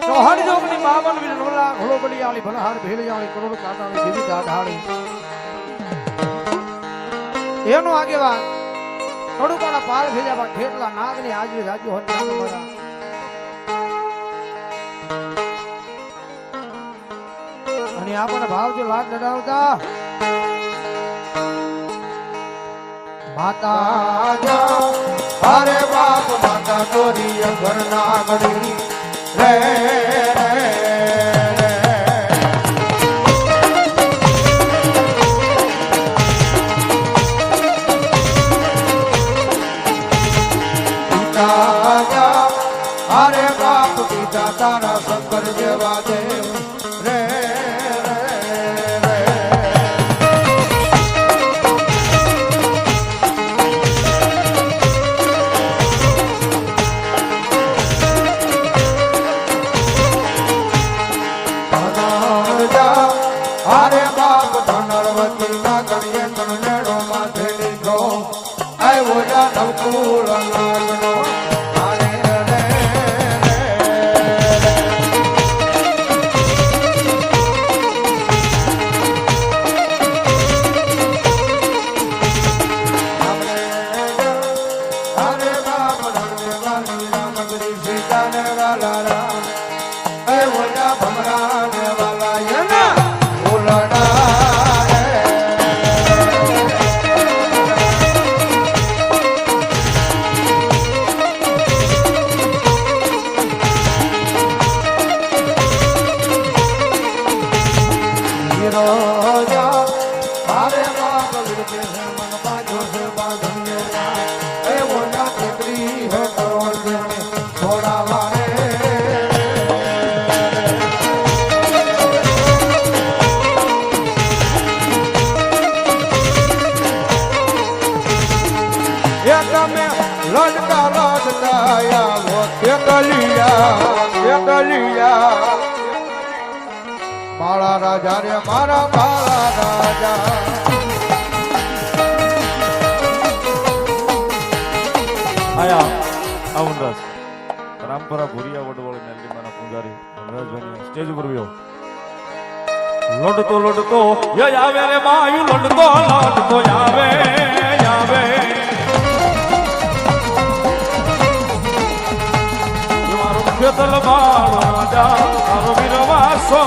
ચોહડ જોગની બાવન વીર નવલા ઘોડો બલિયાળી ભલહાર ભેલિયાળી કરોડ કાંટાળી જીવી દાઢાળી એનો આગેવાન કડુકાના પાર ભેજામાં ઠેટલા નાગની આજરી હોય નાગ મારા અને આપણને ભાવજો લાગ લડાવતા માતા જા અરે બાપ માતા તોરી ઘર નાગડી રે રે, જા, અરે બાપ પિતા તારા શંકર જેવા દેવ. એ ઓલા ભમરા ને લડકા લડકા આવો તે કલિયા તે કલિયા મારા રાજા રે, મારા મારા રાજા. આયા આવનરાજ પરંપરા ભૂરિયા વડવાળી નેલ્લીમાના પૂજારી. વનરાજભાઈ સ્ટેજ ઉપર વ્યો લડતો લડતો આવે રે માયું, લડતો લડતો આવે ખેતલ બાળ રાજા તારો વીરવાસો